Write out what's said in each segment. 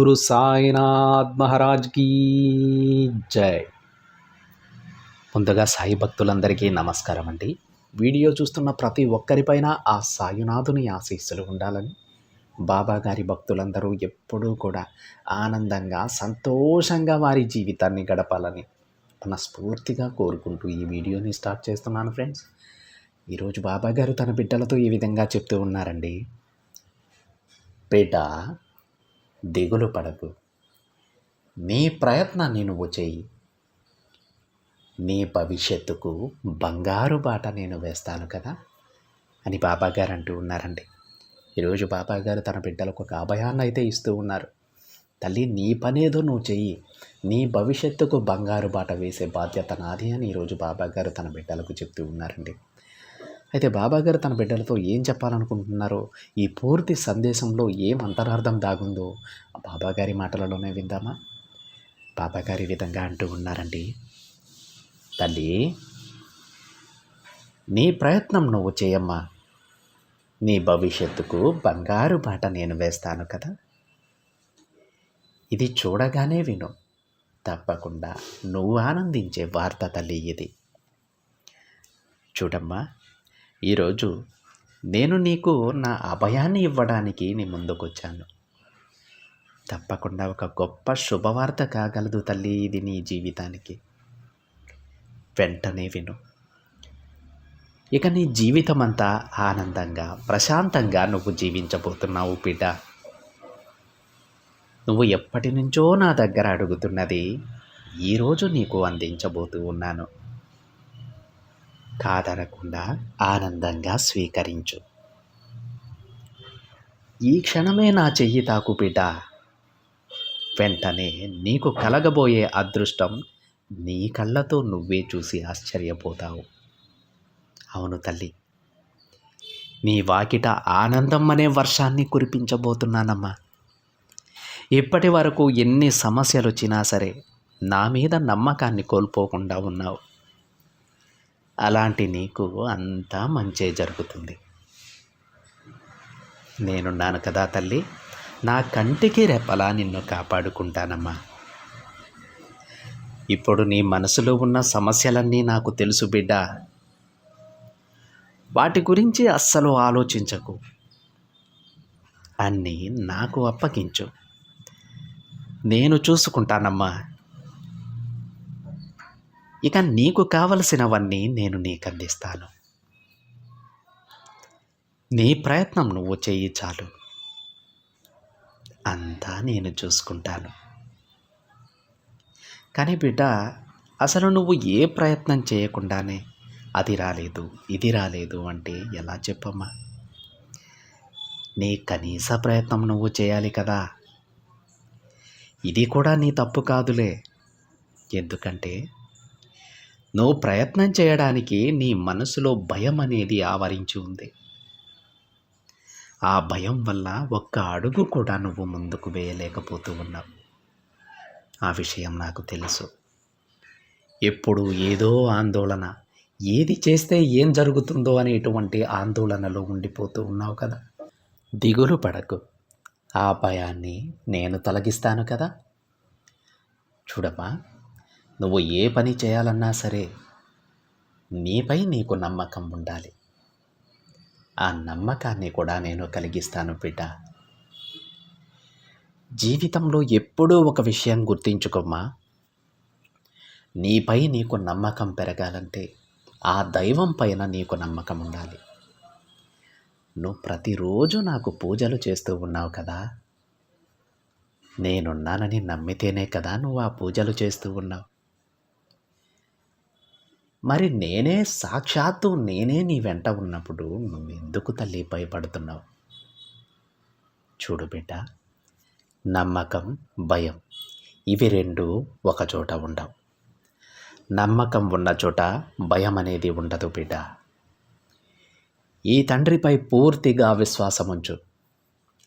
గురు Sainath Maharaj key జై. ముందుగా సాయి భక్తులందరికీ నమస్కారం అండి. వీడియో చూస్తున్న ప్రతి ఒక్కరిపైన ఆ సాయినాథుని ఆశీస్సులు ఉండాలని బాబాగారి భక్తులందరూ ఎప్పుడూ కూడా ఆనందంగా సంతోషంగా వారి జీవితాన్ని గడపాలని మనస్ఫూర్తిగా కోరుకుంటూ ఈ వీడియోని స్టార్ట్ చేస్తున్నాను ఫ్రెండ్స్. ఈరోజు బాబాగారు తన బిడ్డలతో ఈ విధంగా చెప్తూ ఉన్నారండి? బిడ్డ దిగులు పడకు. నీ ప్రయత్నాన్ని నువ్వు చేయి నీ భవిష్యత్తుకు బంగారు బాట నేను వేస్తాను కదా? అని బాబాగారు అంటూ ఉన్నారండి. ఈరోజు బాబాగారు తన బిడ్డలకు ఒక అభయాన్ని అయితే ఇస్తూ ఉన్నారు. తల్లి నీ పనేదో నువ్వు చెయ్యి. నీ భవిష్యత్తుకు బంగారు బాట వేసే బాధ్యత నాది అని ఈరోజు బాబాగారు తన బిడ్డలకు చెప్తూ ఉన్నారండి. అయితే బాబాగారు తన బిడ్డలతో ఏం చెప్పాలనుకుంటున్నారో ఈ పూర్తి సందేశంలో ఏం అంతరార్థం దాగుందో బాబాగారి మాటలలోనే విందామా? బాబాగారి విధంగా అంటూ ఉన్నారండి. తల్లి నీ ప్రయత్నం నువ్వు చేయమ్మా. నీ భవిష్యత్తుకు బంగారు బాట నేను వేస్తాను కదా. ఇది చూడగానే విను. తప్పకుండా నువ్వు ఆనందించే వార్త తల్లి ఇది. చూడమ్మా ఈరోజు నేను నీకు నా అభయాన్ని ఇవ్వడానికి నీ ముందుకొచ్చాను. తప్పకుండా ఒక గొప్ప శుభవార్త కాగలదు తల్లి ఇది నీ జీవితానికి. వెంటనే విను. ఇక నీ జీవితం అంతా ఆనందంగా ప్రశాంతంగా నువ్వు జీవించబోతున్నావు బిడ్డ. నువ్వు ఎప్పటి నుంచో నా దగ్గర అడుగుతున్నది ఈరోజు నీకు అందించబోతూ ఉన్నాను. కాదనకుండా ఆనందంగా స్వీకరించు. ఈ క్షణమే నా చెయ్యి తాకు బిడ్డ. వెంటనే నీకు కలగబోయే అదృష్టం నీ కళ్ళతో నువ్వే చూసి ఆశ్చర్యపోతావు. అవును తల్లి నీ వాకిట ఆనందం అనే వర్షాన్ని కురిపించబోతున్నానమ్మా. ఇప్పటి వరకు ఎన్ని సమస్యలు వచ్చినా సరే నా మీద నమ్మకాన్ని కోల్పోకుండా ఉన్నావు. అలాంటి నీకు అంతా మంచే జరుగుతుంది. నేనున్నాను కదా తల్లి నా కంటికి రెప్పలా నిన్ను కాపాడుకుంటానమ్మా. ఇప్పుడు నీ మనసులో ఉన్న సమస్యలన్నీ నాకు తెలుసు బిడ్డ. వాటి గురించి అస్సలు ఆలోచించకు. అన్నీ నాకు అప్పగించు. నేను చూసుకుంటానమ్మా. ఇక నీకు కావలసినవన్నీ నేను నీకు అందిస్తాను నీ ప్రయత్నం నువ్వు చెయ్యి చాలు. అంతా నేను చూసుకుంటాను. కానీ బిడ్డ అసలు నువ్వు ఏ ప్రయత్నం చేయకుండానే అది రాలేదు ఇది రాలేదు అంటే ఎలా చెప్పమ్మా? నీ కనీస ప్రయత్నం నువ్వు చేయాలి కదా. ఇది కూడా నీ తప్పు కాదులే. ఎందుకంటే నువ్వు ప్రయత్నం చేయడానికి నీ మనసులో భయం అనేది ఆవరించి ఉంది. ఆ భయం వల్ల ఒక్క అడుగు కూడా నువ్వు ముందుకు వేయలేకపోతూ ఉన్నావు. ఆ విషయం నాకు తెలుసు. ఎప్పుడు ఏదో ఆందోళన ఏది చేస్తే ఏం జరుగుతుందో అనేటువంటి ఆందోళనలో ఉండిపోతూ ఉన్నావు కదా. దిగులు పడకు. ఆ భయాన్ని నేను తొలగిస్తాను కదా. చూడమ్మా నువ్వు ఏ పని చేయాలన్నా సరే నీపై నీకు నమ్మకం ఉండాలి. ఆ నమ్మకాన్ని కూడా నేను కలిగిస్తాను బిడ్డ జీవితంలో ఎప్పుడూ ఒక విషయం గుర్తించుకోమ్మా. నీపై నీకు నమ్మకం పెరగాలంటే ఆ దైవం పైన నీకు నమ్మకం ఉండాలి. నువ్వు ప్రతిరోజు నాకు పూజలు చేస్తూ ఉన్నావు కదా. నేనున్నానని నమ్మితేనే కదా నువ్వు ఆ పూజలు చేస్తూ ఉన్నావు. మరి నేనే సాక్షాత్తు నేనే నీ వెంట ఉన్నప్పుడు నువ్వు ఎందుకు తల్లి భయపడుతున్నావు? చూడు బిడ్డ నమ్మకం భయం ఇవి రెండు ఒకచోట ఉండవు. నమ్మకం ఉన్న చోట భయం అనేది ఉండదు బిడ్డ. ఈ తండ్రిపై పూర్తిగా విశ్వాసం ఉంచు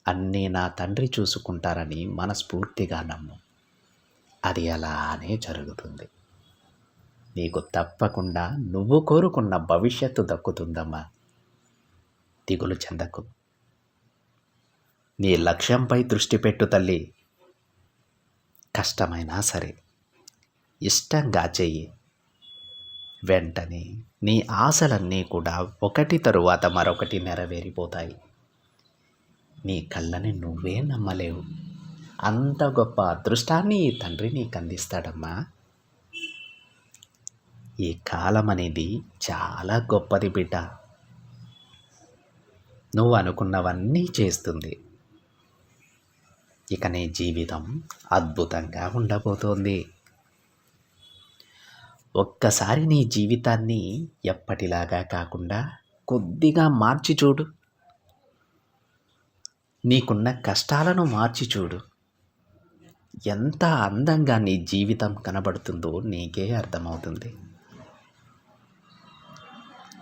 అన్నీ నా తండ్రి చూసుకుంటారని మనస్ఫూర్తిగా నమ్ము. అది అలానే జరుగుతుంది. నీకు తప్పకుండా నువ్వు కోరుకున్న భవిష్యత్తు దక్కుతుందమ్మా. దిగులు చెందకు. నీ లక్ష్యంపై దృష్టి పెట్టు తల్లి. కష్టమైనా సరే ఇష్టంగా చెయ్యి. వెంటనే నీ ఆశలన్నీ కూడా ఒకటి తరువాత మరొకటి నెరవేరిపోతాయి. నీ కళ్ళని నువ్వే నమ్మలేవు. అంత గొప్ప అదృష్టాన్ని ఈ తండ్రి నీకు అందిస్తాడమ్మా ఈ కాలం అనేది చాలా గొప్పది బిడ్డ. నువ్వు అనుకున్నవన్నీ చేస్తుంది. ఇక నీ జీవితం అద్భుతంగా ఉండబోతోంది. ఒక్కసారి నీ జీవితాన్ని ఎప్పటిలాగా కాకుండా కొద్దిగా మార్చి చూడు. నీకున్న కష్టాలను మార్చి చూడు. ఎంత అందంగా నీ జీవితం కనబడుతుందో నీకే అర్థమవుతుంది.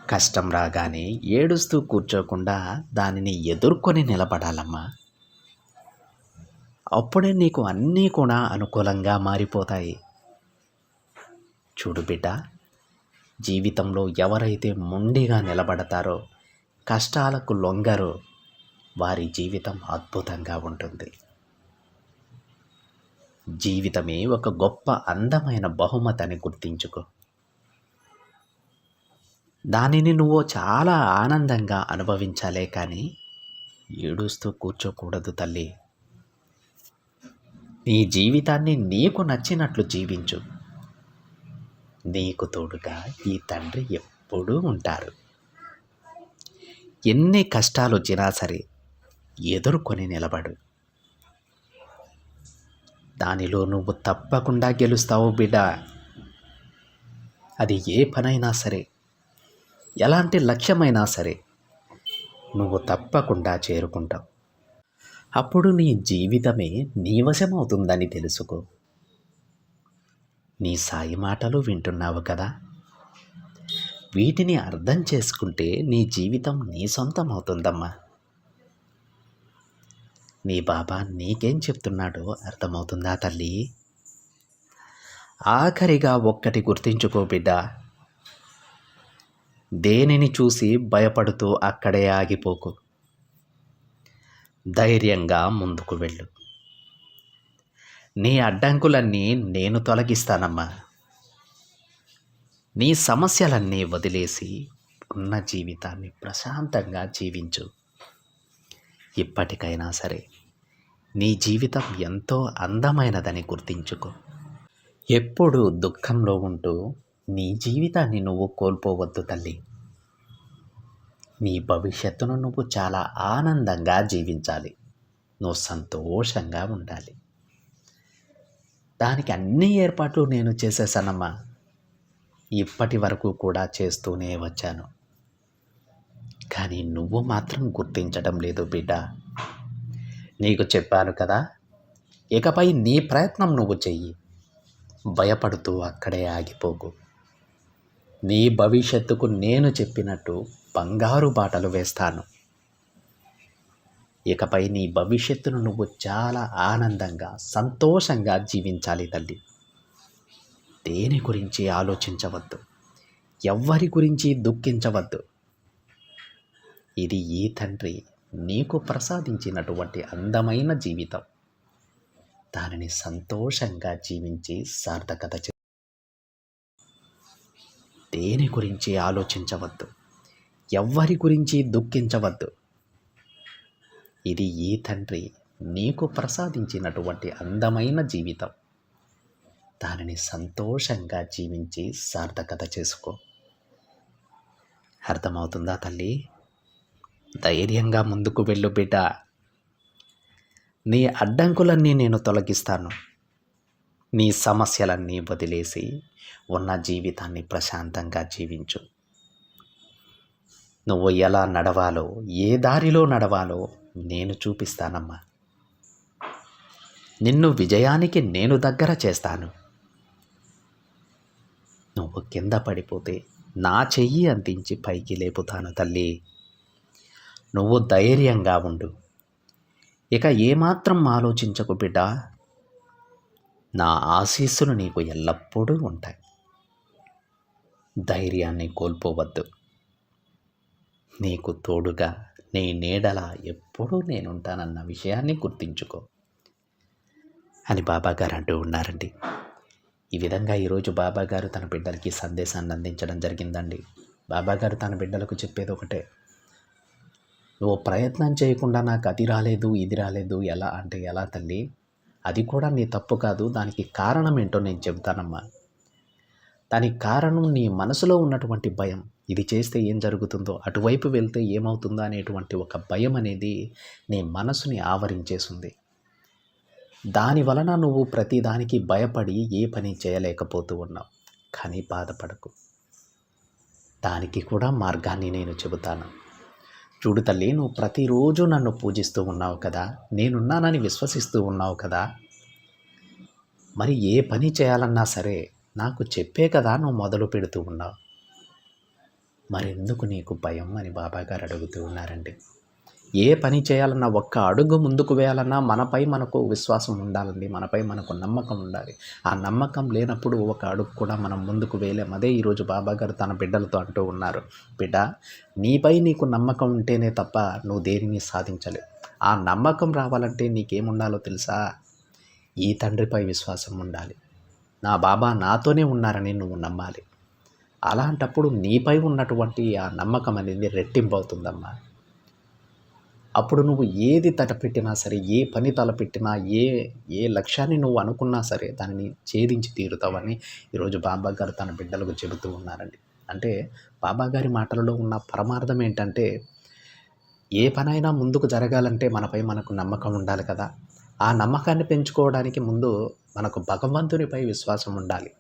కష్టం రాగానే ఏడుస్తూ కూర్చోకుండా దానిని ఎదుర్కొని నిలబడాలమ్మా. అప్పుడే నీకు అన్నీ కూడా అనుకూలంగా మారిపోతాయి. చూడు బిడ్డ జీవితంలో ఎవరైతే మొండిగా నిలబడతారో కష్టాలకు లొంగరో వారి జీవితం అద్భుతంగా ఉంటుంది. జీవితమే ఒక గొప్ప అందమైన బహుమతని గుర్తించుకో. దానిని నువ్వు చాలా ఆనందంగా అనుభవించాలే కానీ ఏడుస్తూ కూర్చోకూడదు తల్లి. నీ జీవితాన్ని నీకు నచ్చినట్లు జీవించు. నీకు తోడుగా ఈ తండ్రి ఎప్పుడూ ఉంటారు. ఎన్ని కష్టాలు వచ్చినా సరే ఎదుర్కొని నిలబడు. దానిలో నువ్వు తప్పకుండా గెలుస్తావు బిడ్డ. అది ఏ పనైనా సరే ఎలాంటి లక్ష్యమైనా సరే నువ్వు తప్పకుండా చేరుకుంటావు. అప్పుడు నీ జీవితమే నీవశమవుతుందని తెలుసుకో. నీ సాయి మాటలు వింటున్నావు కదా? వీటిని అర్థం చేసుకుంటే నీ జీవితం నీ సొంతం అవుతుందమ్మా నీ బాబా నీకేం చెప్తున్నాడో అర్థమవుతుందా తల్లి? ఆఖరిగా ఒక్కటి గుర్తించుకో బిడ్డ. దేనిని చూసి భయపడుతూ అక్కడే ఆగిపోకు. ధైర్యంగా ముందుకు వెళ్ళు. నీ అడ్డంకులన్నీ నేను తొలగిస్తానమ్మా. నీ సమస్యలన్నీ వదిలేసి ఉన్న జీవితాన్ని ప్రశాంతంగా జీవించు. ఇప్పటికైనా సరే నీ జీవితం ఎంతో అందమైనదని గుర్తించుకో. ఎప్పుడు దుఃఖంలో ఉంటూ నీ జీవితాన్ని నువ్వు కోల్పోవద్దు తల్లి. నీ భవిష్యత్తును నువ్వు చాలా ఆనందంగా జీవించాలి. నువ్వు సంతోషంగా ఉండాలి. దానికి అన్ని ఏర్పాట్లు నేను చేసేసానమ్మా. ఇప్పటి వరకు కూడా చేస్తూనే వచ్చాను. కానీ నువ్వు మాత్రం గుర్తించడం లేదు బిడ్డ. నీకు చెప్పాను కదా ఇకపై నీ ప్రయత్నం నువ్వు చెయ్యి. భయపడుతూ అక్కడే ఆగిపోకు. నీ భవిష్యత్తుకు నేను చెప్పినట్టు బంగారు బాటలు వేస్తాను. ఇకపై నీ భవిష్యత్తును నువ్వు చాలా ఆనందంగా సంతోషంగా జీవించాలి తల్లి. దేని గురించి ఆలోచించవద్దు. ఎవ్వరి గురించి దుఃఖించవద్దు. ఇది ఈ తండ్రి నీకు ప్రసాదించినటువంటి అందమైన జీవితం. దానిని సంతోషంగా జీవించి సార్థకత చే దేని గురించి ఆలోచించవద్దు? ఎవ్వరి గురించి దుఃఖించవద్దు. ఇది ఈ తండ్రి నీకు ప్రసాదించినటువంటి అందమైన జీవితం. దానిని సంతోషంగా జీవించి సార్థకత చేసుకో. అర్థమవుతుందా తల్లి? ధైర్యంగా ముందుకు వెళ్ళు బిడ్డ. నీ అడ్డంకులన్నీ నేను తొలగిస్తాను. నీ సమస్యలన్నీ వదిలేసి ఉన్న జీవితాన్ని ప్రశాంతంగా జీవించు. నువ్వు ఎలా నడవాలో ఏ దారిలో నడవాలో నేను చూపిస్తానమ్మా. నిన్ను విజయానికి నేను దగ్గర చేస్తాను. నువ్వు కింద పడిపోతే నా చెయ్యి అందించి పైకి లేపుతాను తల్లి. నువ్వు ధైర్యంగా ఉండు. ఇక ఏమాత్రం ఆలోచించకు బిడ్డ నా ఆశీస్సులు నీకు ఎల్లప్పుడూ ఉంటాయి. ధైర్యాన్ని కోల్పోవద్దు. నీకు తోడుగా నీ నీడలా ఎప్పుడూ నేనుంటానన్న విషయాన్ని గుర్తించుకో. అని బాబాగారు అంటూ ఉన్నారండి. ఈ విధంగా ఈరోజు బాబాగారు తన బిడ్డలకి సందేశాన్ని అందించడం జరిగిందండి. బాబాగారు తన బిడ్డలకు చెప్పేది ఒకటే. నువ్వు ప్రయత్నం చేయకుండా నాకు అది రాలేదు ఇది రాలేదు ఎలా అంటే ఎలా తల్లి? అది కూడా నీ తప్పు కాదు. దానికి కారణం ఏంటో నేను చెబుతానమ్మా. దానికి కారణం నీ మనసులో ఉన్నటువంటి భయం. ఇది చేస్తే ఏం జరుగుతుందో అటువైపు వెళ్తే ఏమవుతుందో అనేటువంటి ఒక భయం అనేది నీ మనసుని ఆవరించేసింది. దాని వలన నువ్వు ప్రతిదానికి భయపడి ఏ పని చేయలేకపోతూ ఉన్నావు. కానీ బాధపడకు. దానికి కూడా మార్గాన్ని నేను చెబుతాను. చూడు తల్లి నువ్వు ప్రతిరోజు నన్ను పూజిస్తూ ఉన్నావు కదా నేనున్నానని విశ్వసిస్తూ ఉన్నావు కదా. మరి ఏ పని చేయాలన్నా సరే నాకు చెప్పే కదా నువ్వు మొదలు పెడుతూ ఉన్నావు. మరెందుకు నీకు భయం అని బాబాగారు అడుగుతూ ఉన్నారండి. ఏ పని చేయాలన్నా ఒక్క అడుగు ముందుకు వేయాలన్నా మనపై మనకు విశ్వాసం ఉండాలండి. మనపై మనకు నమ్మకం ఉండాలి. ఆ నమ్మకం లేనప్పుడు ఒక అడుగు కూడా మనం ముందుకు వేయలేం. అదే ఈరోజు బాబా గారు తన బిడ్డలతో అంటూ ఉన్నారు. బిడ్డ నీపై నీకు నమ్మకం ఉంటేనే తప్ప నువ్వు దేనిని సాధించలేవు. ఆ నమ్మకం రావాలంటే నీకేముండాలో తెలుసా? ఈ తండ్రిపై విశ్వాసం ఉండాలి. నా బాబా నాతోనే ఉన్నారని నువ్వు నమ్మాలి. అలాంటప్పుడు నీపై ఉన్నటువంటి ఆ నమ్మకం అనేది రెట్టింపు అవుతుందమ్మా. అప్పుడు నువ్వు ఏది తటపెట్టినా సరే ఏ పని తలపెట్టినా ఏ ఏ లక్ష్యాన్ని నువ్వు అనుకున్నా సరే దానిని ఛేదించి తీరుతావని ఈరోజు బాబా గారు తన బిడ్డలకు చెబుతూ ఉన్నారండి. అంటే బాబా గారి మాటలలో ఉన్న పరమార్థం ఏంటంటే ఏ పనైనా ముందుకు జరగాలంటే మనపై మనకు నమ్మకం ఉండాలి కదా. ఆ నమ్మకాన్ని పెంచుకోవడానికి ముందు మనకు భగవంతునిపై విశ్వాసం ఉండాలి.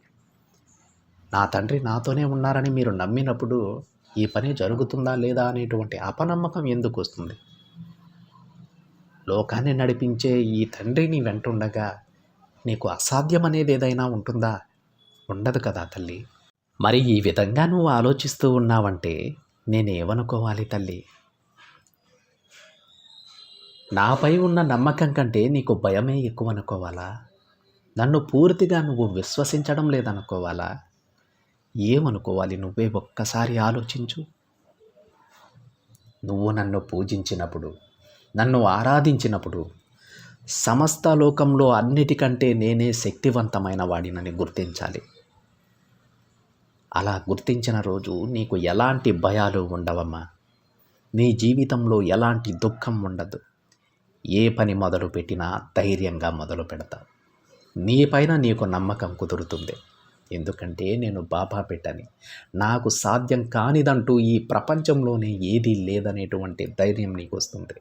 నా తండ్రి నాతోనే ఉన్నారని మీరు నమ్మినప్పుడు ఈ పని జరుగుతుందా లేదా అనేటువంటి అపనమ్మకం ఎందుకు వస్తుంది? లోకాన్ని నడిపించే ఈ తండ్రి నీ వెంట ఉండగా నీకు అసాధ్యం అనేది ఏదైనా ఉంటుందా? ఉండదు కదా తల్లి. మరి ఈ విధంగా నువ్వు ఆలోచిస్తూ ఉన్నావంటే నేనేమనుకోవాలి తల్లి? నాపై ఉన్న నమ్మకం కంటే నీకు భయమే ఎక్కువ అనుకోవాలా నన్ను పూర్తిగా నువ్వు విశ్వసించడం లేదనుకోవాలా? ఏమనుకోవాలి నువ్వే ఒక్కసారి ఆలోచించు. నువ్వు నన్ను పూజించినప్పుడు నన్ను ఆరాధించినప్పుడు సమస్త లోకంలో అన్నిటికంటే నేనే శక్తివంతమైన వాడినని గుర్తించాలి. అలా గుర్తించిన రోజు నీకు ఎలాంటి భయాలు ఉండవమ్మా. నీ జీవితంలో ఎలాంటి దుఃఖం ఉండదు. ఏ పని మొదలు పెట్టినా ధైర్యంగా మొదలు పెడతా. నీపైన నీకు నమ్మకం కుదురుతుంది. ఎందుకంటే నేను బాబా పెట్టని నాకు సాధ్యం కానిదంటూ ఈ ప్రపంచంలోనే ఏదీ లేదనేటువంటి ధైర్యం నీకు వస్తుంది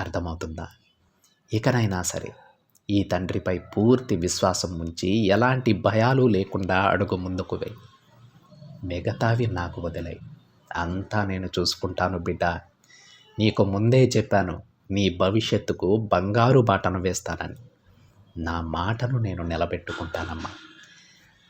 అర్థమవుతుందా? ఇకనైనా సరే ఈ తండ్రిపై పూర్తి విశ్వాసం ఉంచి ఎలాంటి భయాలు లేకుండా అడుగు ముందుకు వేయి. మిగతావి నాకు వదిలేయి. అంతా నేను చూసుకుంటాను బిడ్డ. నీకు ముందే చెప్పాను నీ భవిష్యత్తుకు బంగారు బాటను వేస్తానని. నా మాటను నేను నిలబెట్టుకుంటానమ్మా.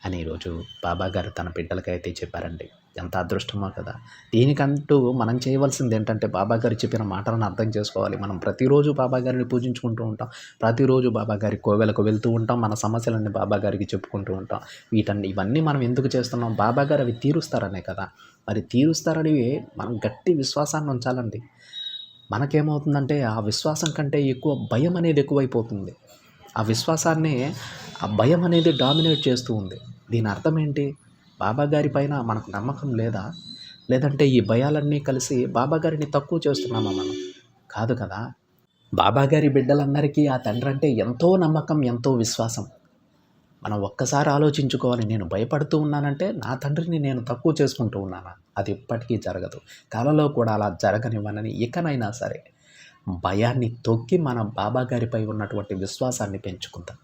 అని ఈరోజు బాబాగారు తన బిడ్డలకైతే చెప్పారండి. ఎంత అదృష్టమో కదా. దీనికంటూ మనం చేయవలసింది ఏంటంటే బాబా గారు చెప్పిన మాటలను అర్థం చేసుకోవాలి. మనం ప్రతిరోజు బాబా గారిని పూజించుకుంటూ ఉంటాం. ప్రతిరోజు బాబా గారి కోవెలకు వెళ్తూ ఉంటాం. మన సమస్యలన్నీ బాబా గారికి చెప్పుకుంటూ ఉంటాం. వీటన్ని ఇవన్నీ మనం ఎందుకు చేస్తున్నాం? బాబా గారు అవి తీరుస్తారనే కదా. మరి తీరుస్తారని మనం గట్టి విశ్వాసాన్ని ఉంచాలండి. మనకేమవుతుందంటే ఆ విశ్వాసం కంటే ఎక్కువ భయం అనేది ఎక్కువైపోతుంది. ఆ విశ్వాసాన్ని ఆ భయం అనేది డామినేట్ చేస్తూ ఉంది. దీని అర్థం ఏంటి? బాబాగారి పైన మనకు నమ్మకం లేదా? లేదంటే ఈ భయాలన్నీ కలిసి బాబాగారిని తక్కువ చేస్తున్నామా మనం? కాదు కదా? బాబాగారి బిడ్డలందరికీ ఆ తండ్రి అంటే ఎంతో నమ్మకం ఎంతో విశ్వాసం. మనం ఒక్కసారి ఆలోచించుకోవాలి నేను భయపడుతూ ఉన్నానంటే నా తండ్రిని నేను తక్కువ చేసుకుంటూ ఉన్నానా? అది ఇప్పటికీ జరగదు. కలలో కూడా అలా జరగనివ్వనని ఇకనైనా సరే భయాన్ని తొక్కి మన బాబాగారిపై ఉన్నటువంటి విశ్వాసాన్ని పెంచుకుందాం.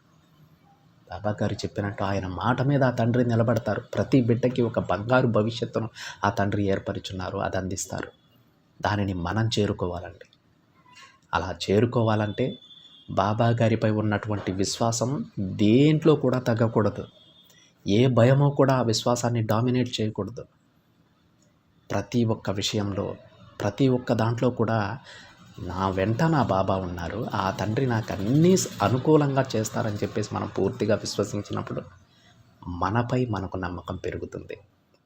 బాబా గారు చెప్పినట్టు ఆయన మాట మీద ఆ తండ్రి నిలబడతారు. ప్రతి బిడ్డకి ఒక బంగారు భవిష్యత్తును ఆ తండ్రి ఏర్పరుచున్నారు అది అందిస్తారు. దానిని మనం చేరుకోవాలండి. అలా చేరుకోవాలంటే బాబా గారిపై ఉన్నటువంటి విశ్వాసం దేంట్లో కూడా తగ్గకూడదు. ఏ భయమో కూడా ఆ విశ్వాసాన్ని డామినేట్ చేయకూడదు. ప్రతి ఒక్క విషయంలో ప్రతి ఒక్క దాంట్లో కూడా నా వెంట నా బాబా ఉన్నారు. ఆ తండ్రి నాకు అన్నీ అనుకూలంగా చేస్తారని చెప్పేసి మనం పూర్తిగా విశ్వసించినప్పుడు మనపై మనకు నమ్మకం పెరుగుతుంది.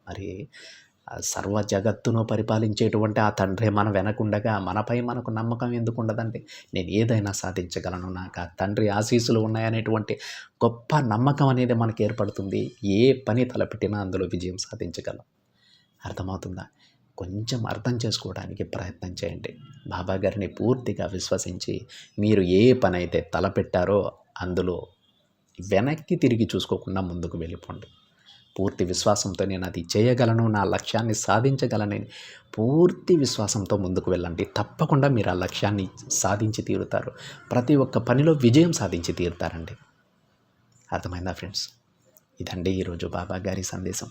మరి సర్వ జగత్తును పరిపాలించేటువంటి ఆ తండ్రి మన వెనకుండగా మనపై మనకు నమ్మకం ఎందుకు ఉండదండి? నేను ఏదైనా సాధించగలను. నాకు ఆ తండ్రి ఆశీస్సులు ఉన్నాయనేటువంటి గొప్ప నమ్మకం అనేది మనకి ఏర్పడుతుంది. ఏ పని తలపెట్టినా అందులో విజయం సాధించగలం. అర్థమవుతుందా? కొంచెం అర్థం చేసుకోవడానికి ప్రయత్నం చేయండి. బాబా గారిని పూర్తిగా విశ్వసించి మీరు ఏ పని అయితే తలపెట్టారో అందులో వెనక్కి తిరిగి చూసుకోకుండా ముందుకు వెళ్ళిపోండి. పూర్తి విశ్వాసంతో నేను అది చేయగలను నా లక్ష్యాన్ని సాధించగలనని పూర్తి విశ్వాసంతో ముందుకు వెళ్ళండి. తప్పకుండా మీరు ఆ లక్ష్యాన్ని సాధించి తీరుతారు. ప్రతి ఒక్క పనిలో విజయం సాధించి తీరుతారండి. అర్థమైందా ఫ్రెండ్స్? ఇదండి ఈరోజు బాబా గారి సందేశం.